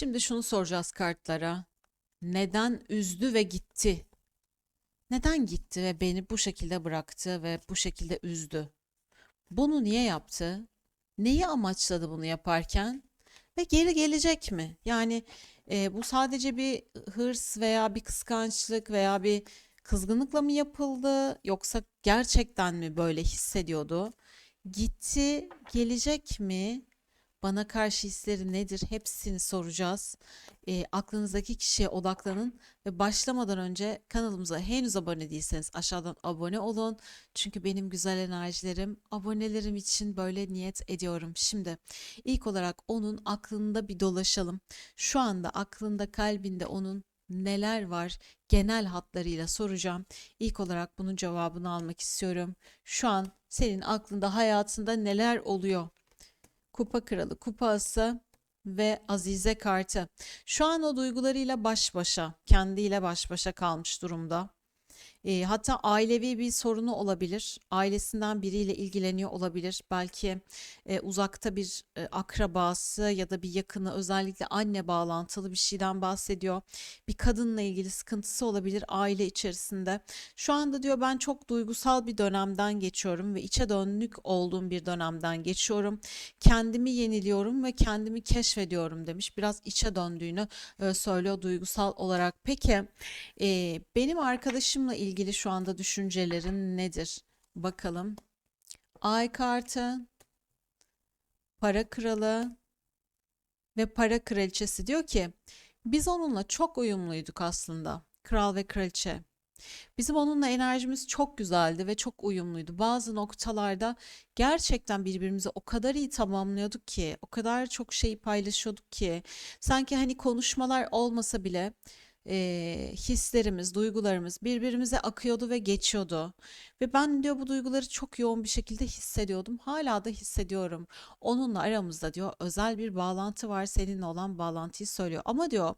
Şimdi şunu soracağız kartlara. Neden üzdü ve gitti? Neden gitti ve beni bu şekilde bıraktı ve bu şekilde üzdü? Bunu niye yaptı? Neyi amaçladı bunu yaparken? Ve geri gelecek mi? Yani e, bu sadece bir hırs veya bir kıskançlık veya bir kızgınlıkla mı yapıldı? Yoksa gerçekten mi böyle hissediyordu? Gitti, gelecek mi? Bana karşı hisleri nedir? Hepsini soracağız. E, aklınızdaki kişiye odaklanın ve başlamadan önce kanalımıza henüz abone değilseniz aşağıdan abone olun. Çünkü benim güzel enerjilerim abonelerim için böyle niyet ediyorum. Şimdi ilk olarak onun aklında bir dolaşalım. Şu anda aklında kalbinde onun neler var genel hatlarıyla soracağım. İlk olarak bunun cevabını almak istiyorum. Şu an senin aklında hayatında neler oluyor? Kupa Kralı, Kupa Ası ve Azize kartı. Şu an o duygularıyla baş başa, kendiyle baş başa kalmış durumda. E, hatta ailevi bir sorunu olabilir. Ailesinden biriyle ilgileniyor olabilir. Belki e, uzakta bir e, akrabası ya da bir yakını özellikle anne bağlantılı bir şeyden bahsediyor. Bir kadınla ilgili sıkıntısı olabilir aile içerisinde. Şu anda diyor ben çok duygusal bir dönemden geçiyorum ve içe dönük olduğum bir dönemden geçiyorum. Kendimi yeniliyorum ve kendimi keşfediyorum demiş. Biraz içe döndüğünü e, söylüyor duygusal olarak. Peki e, benim arkadaşımla ilgili şu anda düşüncelerin nedir? Bakalım. Ay kartı, para kralı ve para kraliçesi diyor ki biz onunla çok uyumluyduk aslında. Kral ve kraliçe. Bizim onunla enerjimiz çok güzeldi ve çok uyumluydu. Bazı noktalarda gerçekten birbirimizi o kadar iyi tamamlıyorduk ki, o kadar çok şey paylaşıyorduk ki, sanki hani konuşmalar olmasa bile eee, hislerimiz, duygularımız birbirimize akıyordu ve geçiyordu. Ve ben diyor bu duyguları çok yoğun bir şekilde hissediyordum. Hala da hissediyorum. Onunla aramızda diyor özel bir bağlantı var. Seninle olan bağlantıyı söylüyor. Ama diyor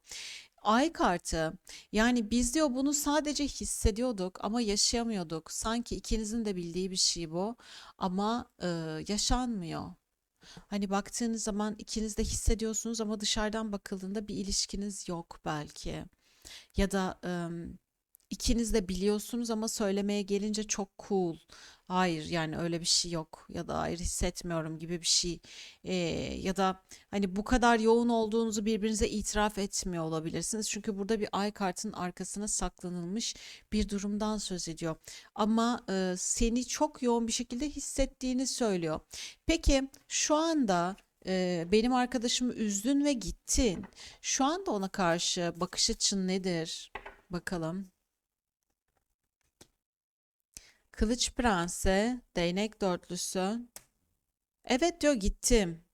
Ay kartı yani biz diyor bunu sadece hissediyorduk ama yaşayamıyorduk. Sanki ikinizin de bildiği bir şey bu ama e, yaşanmıyor. Hani baktığınız zaman ikiniz de hissediyorsunuz ama dışarıdan bakıldığında bir ilişkiniz yok belki. Ya da ım, ikiniz de biliyorsunuz ama söylemeye gelince çok cool. Hayır yani öyle bir şey yok ya da hayır hissetmiyorum gibi bir şey. Ee, ya da hani bu kadar yoğun olduğunuzu birbirinize itiraf etmiyor olabilirsiniz. Çünkü burada bir ay kartının arkasına saklanılmış bir durumdan söz ediyor. Ama e, seni çok yoğun bir şekilde hissettiğini söylüyor. Peki şu anda e, benim arkadaşımı üzdün ve gittin. Şu anda ona karşı bakış açın nedir? Bakalım. Kılıç Prensi, Değnek Dörtlüsü. Evet diyor gittim.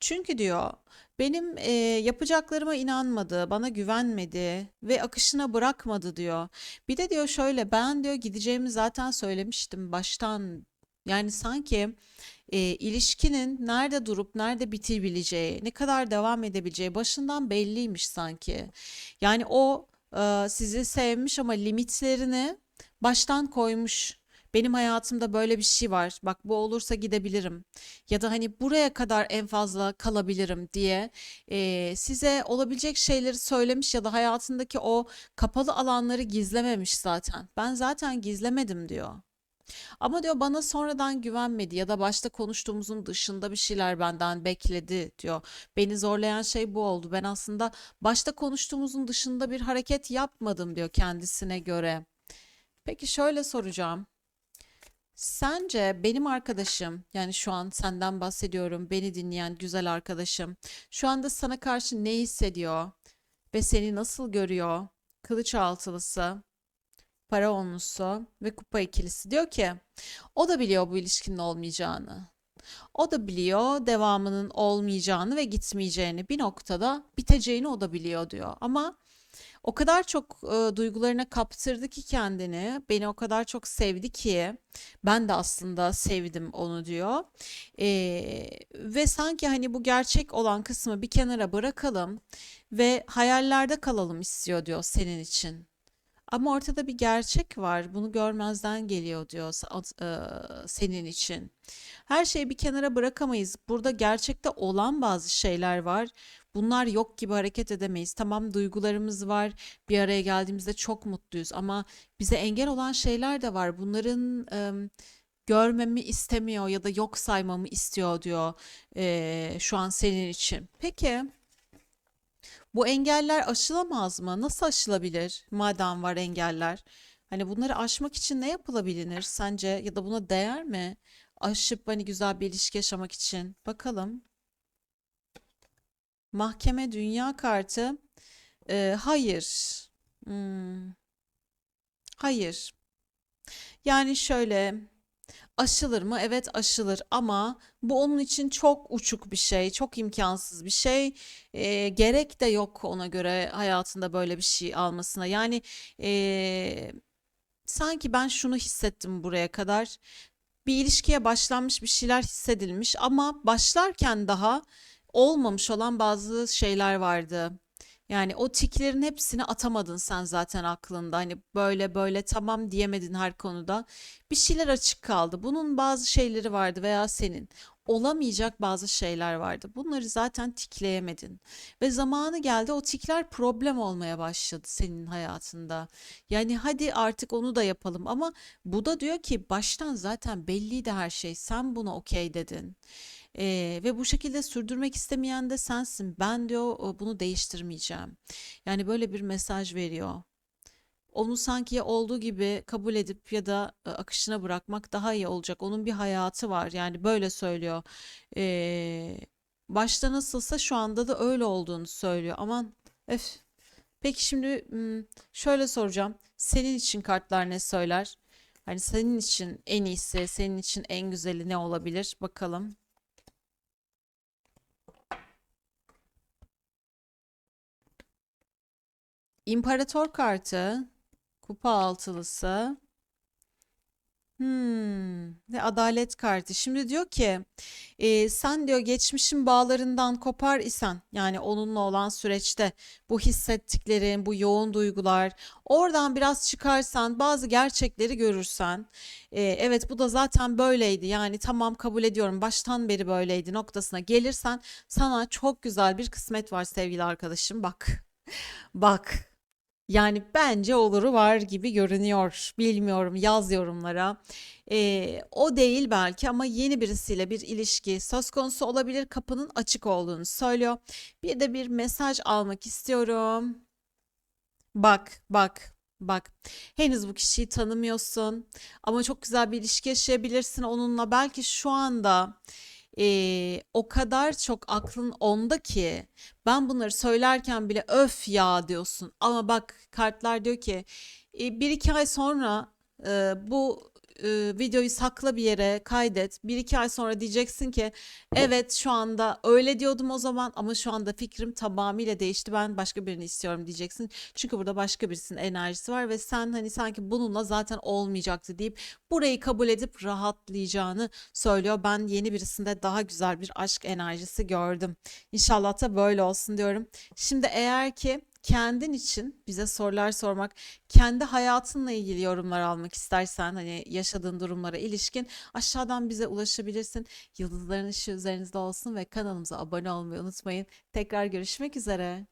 Çünkü diyor benim e, yapacaklarıma inanmadı, bana güvenmedi ve akışına bırakmadı diyor. Bir de diyor şöyle ben diyor gideceğimi zaten söylemiştim baştan. Yani sanki e, ilişkinin nerede durup nerede bitebileceği, ne kadar devam edebileceği başından belliymiş sanki. Yani o e, sizi sevmiş ama limitlerini baştan koymuş. Benim hayatımda böyle bir şey var. Bak bu olursa gidebilirim. Ya da hani buraya kadar en fazla kalabilirim diye eee, size olabilecek şeyleri söylemiş ya da hayatındaki o kapalı alanları gizlememiş zaten. Ben zaten gizlemedim diyor. Ama diyor bana sonradan güvenmedi ya da başta konuştuğumuzun dışında bir şeyler benden bekledi diyor. Beni zorlayan şey bu oldu. Ben aslında başta konuştuğumuzun dışında bir hareket yapmadım diyor kendisine göre. Peki şöyle soracağım. Sence benim arkadaşım, yani şu an senden bahsediyorum, beni dinleyen güzel arkadaşım, şu anda sana karşı ne hissediyor ve seni nasıl görüyor? Kılıç altılısı, para onlusu ve kupa ikilisi diyor ki, o da biliyor bu ilişkinin olmayacağını. O da biliyor devamının olmayacağını ve gitmeyeceğini, bir noktada biteceğini o da biliyor diyor. Ama o kadar çok e, duygularına kaptırdı ki kendini, beni o kadar çok sevdi ki ben de aslında sevdim onu diyor. E, ve sanki hani bu gerçek olan kısmı bir kenara bırakalım ve hayallerde kalalım istiyor diyor senin için. Ama ortada bir gerçek var. Bunu görmezden geliyor diyor senin için. Her şeyi bir kenara bırakamayız. Burada gerçekte olan bazı şeyler var. Bunlar yok gibi hareket edemeyiz. Tamam duygularımız var. Bir araya geldiğimizde çok mutluyuz ama bize engel olan şeyler de var. Bunların em, görmemi istemiyor ya da yok saymamı istiyor diyor şu an senin için. Peki. Bu engeller aşılamaz mı? Nasıl aşılabilir madem var engeller? Hani bunları aşmak için ne yapılabilir sence ya da buna değer mi? Aşıp hani güzel bir ilişki yaşamak için. Bakalım. Mahkeme Dünya kartı. Ee, hayır. Hmm, hayır. Yani şöyle aşılır mı? Evet aşılır ama bu onun için çok uçuk bir şey, çok imkansız bir şey. Ee, gerek de yok ona göre hayatında böyle bir şey almasına. Yani ee, sanki ben şunu hissettim buraya kadar. Bir ilişkiye başlanmış bir şeyler hissedilmiş ama başlarken daha olmamış olan bazı şeyler vardı. Yani o tiklerin hepsini atamadın sen zaten aklında. Hani böyle böyle tamam diyemedin her konuda. Bir şeyler açık kaldı. Bunun bazı şeyleri vardı veya senin olamayacak bazı şeyler vardı. Bunları zaten tikleyemedin. Ve zamanı geldi o tikler problem olmaya başladı senin hayatında. Yani hadi artık onu da yapalım ama bu da diyor ki baştan zaten belliydi her şey. Sen buna okey dedin. Ee, ve bu şekilde sürdürmek istemeyen de sensin. Ben diyor "o- bunu değiştirmeyeceğim. Yani böyle bir mesaj veriyor. Onu sanki olduğu gibi kabul edip ya da e, akışına bırakmak daha iyi olacak. Onun bir hayatı var. Yani böyle söylüyor. Ee, başta nasılsa şu anda da öyle olduğunu söylüyor. Aman öf. Peki şimdi şöyle soracağım. Senin için kartlar ne söyler? Hani senin için en iyisi, senin için en güzeli ne olabilir? Bakalım. İmparator kartı, kupa altılısı, hmm, ve adalet kartı. Şimdi diyor ki, e, sen diyor geçmişin bağlarından kopar isen, yani onunla olan süreçte bu hissettiklerin, bu yoğun duygular, oradan biraz çıkarsan, bazı gerçekleri görürsen, e, evet bu da zaten böyleydi. Yani tamam kabul ediyorum, baştan beri böyleydi noktasına gelirsen, sana çok güzel bir kısmet var sevgili arkadaşım. Bak. Bak. Yani bence oluru var gibi görünüyor. Bilmiyorum yaz yorumlara. Ee, o değil belki ama yeni birisiyle bir ilişki söz konusu olabilir. Kapının açık olduğunu söylüyor. Bir de bir mesaj almak istiyorum. Bak, bak, bak. Henüz bu kişiyi tanımıyorsun ama çok güzel bir ilişki yaşayabilirsin onunla. Belki şu anda eee, o kadar çok aklın onda ki ben bunları söylerken bile öf ya diyorsun. Ama bak kartlar diyor ki e, bir iki ay sonra e, bu e, videoyu sakla bir yere kaydet. Bir iki ay sonra diyeceksin ki evet şu anda öyle diyordum o zaman ama şu anda fikrim tamamıyla değişti. Ben başka birini istiyorum diyeceksin. Çünkü burada başka birisinin enerjisi var ve sen hani sanki bununla zaten olmayacaktı deyip burayı kabul edip rahatlayacağını söylüyor. Ben yeni birisinde daha güzel bir aşk enerjisi gördüm. İnşallah da böyle olsun diyorum. Şimdi eğer ki kendin için bize sorular sormak, kendi hayatınla ilgili yorumlar almak istersen hani yaşadığın durumlara ilişkin aşağıdan bize ulaşabilirsin. Yıldızların ışığı üzerinizde olsun ve kanalımıza abone olmayı unutmayın. Tekrar görüşmek üzere.